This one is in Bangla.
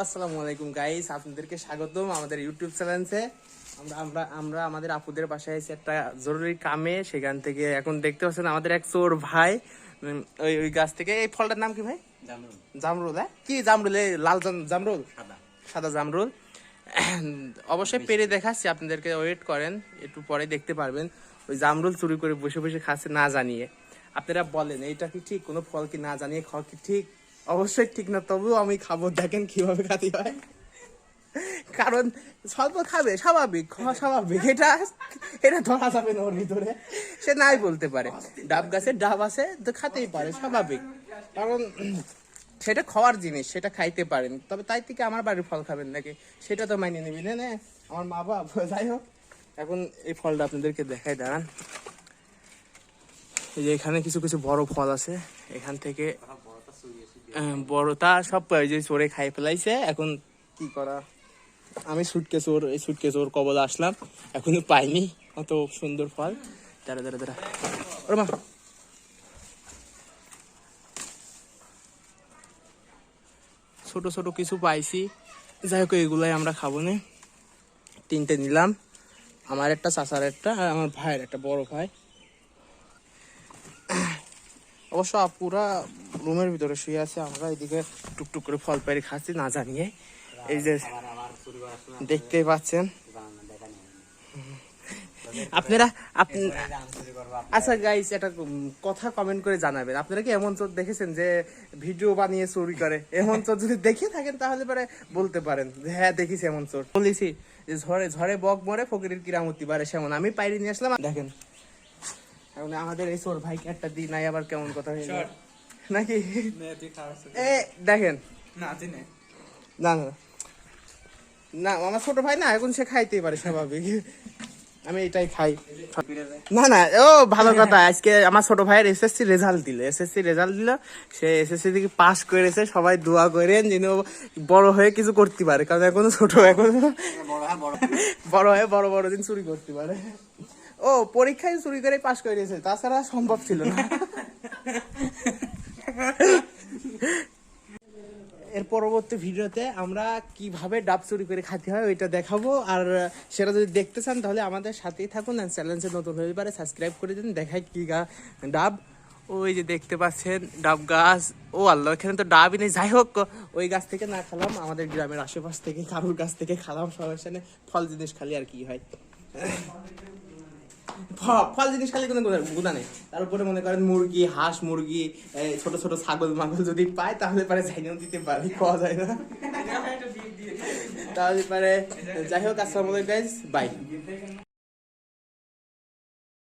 আসসালামু আলাইকুম গাইস আপনাদেরকে স্বাগতম আমাদের ইউটিউব চ্যানেলে আমরা আমরা আমরা আমাদের আপুদের বাসায় এসে একটা জরুরি কামে সেখান থেকে এখন দেখতে পাচ্ছেন আমাদের এক চোর ভাই। ওই ওই গাছ থেকে। এই ফলটার নাম কি ভাই? জামরুল। হ্যাঁ? কি জামরুল? এই লাল জাম- জামরুল? সাদা। জামরুল। অবশ্যই পেরে দেখাচ্ছি আপনাদেরকে ওয়েট করেন একটু পরে দেখতে পারবেন। ওই জামরুল চুরি করে বসে বসে খাচ্ছে না জানিয়ে। আপনারা বলেন এইটা কি ঠিক? কোনো ফল কি না জানিয়ে খাওয়া কি ঠিক? অবশ্যই ঠিক না, তবুও আমি খাব। দেখেন কীভাবে খাতে হয়। কারণ স্বল্প খাবে, স্বাভাবিক খাওয়া স্বাভাবিক এটা এটা ধরা যাবে না ওর ভিতরে। সে নাই বলতে পারে। ডাব গাছে ডাব আছে, তো খাতেই পারে, স্বাভাবিক। কারণ সেটা খাওয়ার জিনিস, সেটা খাইতে পারেন। তবে তাই থেকে আমার বাড়ির ফল খাবেন নাকি? সেটা তো মাইনে নিবি না, আমার মা বাপ, যাই হোক। এখন এই ফলটা আপনাদেরকে দেখাই, দাঁড়ান। এই যে এখানে কিছু কিছু বড় ফল আছে। এখান থেকে বড়টা সব যে চোরে খাই ফেলাইছে। এখন কি করা? আমি সুটকে চোর এই সুটকে চোর কবল আসলাম। এখনও পাইনি, অত সুন্দর ফল। দাঁড়া দাঁড়া দাঁড়া। ওরে মা। ছোট ছোট কিছু পাইছি। যাই হোক, এগুলাই আমরা খাব না। তিনটে নিলাম। আমার একটা, চাচার একটা, আর আমার ভাইয়ের একটা, বড় ভাই। অবশ্য আপুরা রুমের ভিতরে শুয়ে আছে, আমরা এদিকে টুকটুক করে ফল পাড়ি খাচ্ছি, না জানিয়ে। এই যে দেখতেই পাচ্ছেন। আপনারা আপ- আচ্ছা গাইস একটা কথা কমেন্ট করে জানাবেন। আপনারা কি এমন চোর দেখেছেন যে ভিডিও বানিয়ে চুরি করে? এমন চোর যদি দেখে থাকেন, তাহলে পরে বলতে পারেন হ্যাঁ দেখিস এমন চোর। বলেছি যে ঝড়ে ঝড়ে বক মরে, ফকিরের কিরামতি বাড়ে, সেমন। আমি পাইরি নিয়ে আসলাম। দেখেন এখন আমাদের এই চোর ভাইকে একটা দিই নাই আবার কেমন কথা হয়ে নাকি? এ দেখেন। না চিনে না। না না আমার ছোট ভাই না এখন সে খাইতেই পারে স্বাভাবিক। আমি এটাই খাই। না না ও ভালো কথা। আজকে আমার ছোট ভাইয়ের এসএসসি রেজাল্ট দিল। এসএসসি রেজাল্ট দিল। সে এসএসসি থেকে পাস করেছে সবাই দোয়া করেন যেন বড় হয়ে কিছু করতে পারে। কারণ এখন ছোট এখন বড় হয়ে বড় বড় দিন চুরি করতে পারে। ও, পরীক্ষায় চুরি করে পাস করেছে তাছাড়া সম্ভব ছিল না। এর পরবর্তী ভিডিওতে আমরা কীভাবে ডাব চুরি করে খাতে হয় ওইটা দেখাবো। আর সেটা যদি দেখতে চান, তাহলে আমাদের সাথেই থাকুন আর চ্যানেলে নতুন হয়ে পারে সাবস্ক্রাইব করে দিন। দেখায় কি গা, ডাব। ওই যে দেখতে পাচ্ছেন, ডাব গাছ। ও আল্লাহ, এখানে তো ডাবই নেই। যাই হোক, ওই গাছ থেকে না খালাম। আমাদের গ্রামের আশেপাশ থেকে কারুর গাছ থেকে খালাম। নেই। ফল জিনিস খালি আর কি হয়। ফল জিনিস খালি কোনো গুণা- গুণা নেই। তার উপরে মনে করেন মুরগি হাঁস মুরগি ছোট ছোট ছাগল মাগল যদি পায় তাহলে পারে ঝাইনাও দিতে পারি খাওয়া যায় না। তাহলে পারে যাই হোক আসসালামু আলাইকুম গাইস বাই